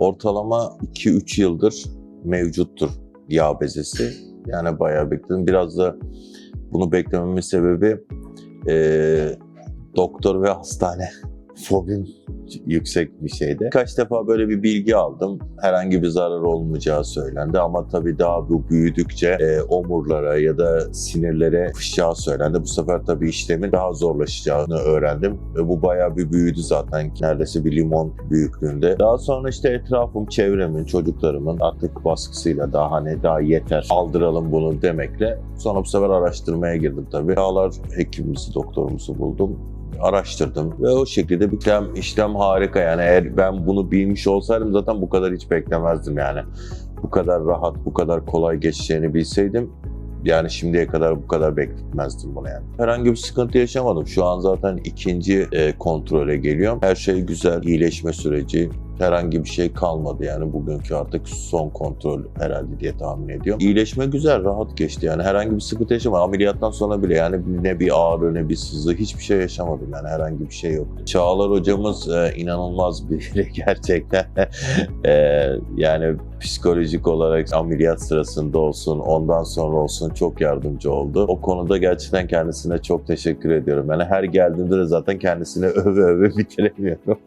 Ortalama 2-3 yıldır mevcuttur yağ bezesi. Yani bayağı bekledim. Biraz da bunu beklememin sebebi eee, doktor ve hastane fobim yüksek bir şeydi. Kaç defa böyle bir bilgi aldım. Herhangi bir zarar olmayacağı söylendi ama tabii daha bu büyüdükçe e, omurlara ya da sinirlere fışacağı söylendi. Bu sefer tabii işlemin daha zorlaşacağını öğrendim ve bu bayağı bir büyüdü zaten. Neredeyse bir limon büyüklüğünde. Daha sonra işte etrafım, çevremin, çocuklarımın artık baskısıyla daha hani daha yeter aldıralım bunu demekle sonra bu sefer araştırmaya girdim tabii. Dağlar hekimimizi, doktorumuzu buldum araştırdım ve o şekilde bir işlem, işlem harika yani eğer ben bunu bilmiş olsaydım zaten bu kadar hiç beklemezdim yani. Bu kadar rahat, bu kadar kolay geçeceğini bilseydim yani şimdiye kadar bu kadar bekletmezdim bunu yani. Herhangi bir sıkıntı yaşamadım. Şu an zaten ikinci e, kontrole geliyorum. Her şey güzel, iyileşme süreci. Herhangi bir şey kalmadı yani bugünkü artık son kontrol herhalde diye tahmin ediyorum. İyileşme güzel, rahat geçti yani herhangi bir sıkıntı yaşamadım. Ameliyattan sonra bile yani ne bir ağrı ne bir sızı hiçbir şey yaşamadım yani herhangi bir şey yoktu. Çağlar hocamız e, inanılmaz biri gerçekten. E, yani psikolojik olarak ameliyat sırasında olsun, ondan sonra olsun çok yardımcı oldu. O konuda gerçekten kendisine çok teşekkür ediyorum. Yani her geldiğimde de zaten kendisine öve öve bitiremiyorum.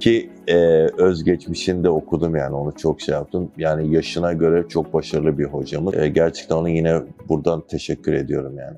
Ki e, özgeçmişini de okudum yani onu çok şey yaptım. Yani yaşına göre çok başarılı bir hocamız. E, gerçekten ona yine buradan teşekkür ediyorum yani.